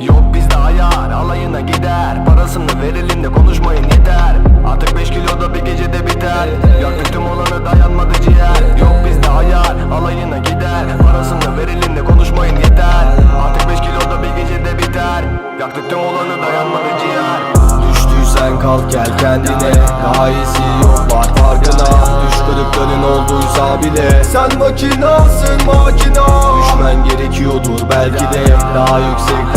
Yok bizde ayar alayına gider. Parasını verelim de konuşmayın yeter. Artık 5 kilo da bir gecede biter. Yaktık tüm olanı dayanmadı ciğer. Yok bizde ayar alayına gider. Parasını verelim de konuşmayın yeter. Artık 5 kilo da bir gecede biter. Yaktık tüm olanı dayanmadı ciğer. Düştüysen kalk gel kendine. Daha iyisi yok var farkına. Düş kırıkların olduysa bile. Sen makinasın makina. Düşmen gerekiyordur belki de. Daha yükseklerden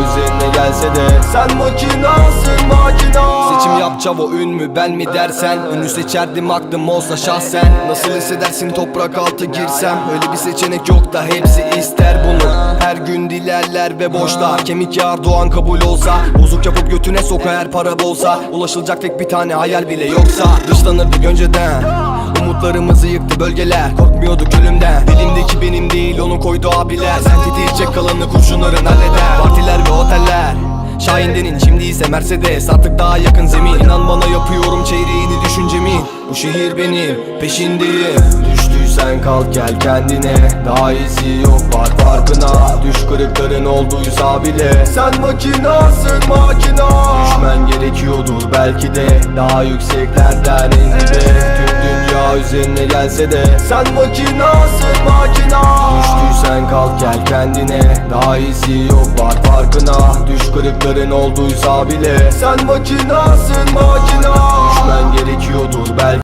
üzerine gelse de. Sen makinasın makina. Seçim yap çavo ün mü ben mi dersen? Ünlü seçerdim aklım olsa şahsen. Nasıl hissedersin toprak altı girsem? Öyle bir seçenek yok da hepsi ister bunu. Her gün dilerler ve boşlar. Kemik yağar doğan kabul olsa. Bozuk yapıp götüne soka eğer para bolsa. Ulaşılacak tek bir tane hayal bile yoksa. Dışlanırdık önceden Umutlarımızı yıktı bölgeler. Korkmuyorduk ölümden Dilimdeki benim değil onu koydu abiler. Sen titiyecek kalanı kurşunların halleder. Partiler ve oteller. Şahindenin şimdi ise Mercedes. Artık daha yakın zemin. İnan bana yapıyorum çeyreğini düşüncemin Bu şehir benim peşindeyim Düştüysen kalk gel kendine. Daha iyisi yok var farkına. Düş kırıkların olduysa bile. Sen makinasın makina. Düşmen gerekiyordur belki de. Daha yükseklerden en dibe üzerine gelse de Sen makinasın makina. Düştüysen kalk gel kendine. Daha iyisi yok var farkına. Düş kırıkların olduysa bile Sen makinasın makina. Düşmen gerekiyordur belki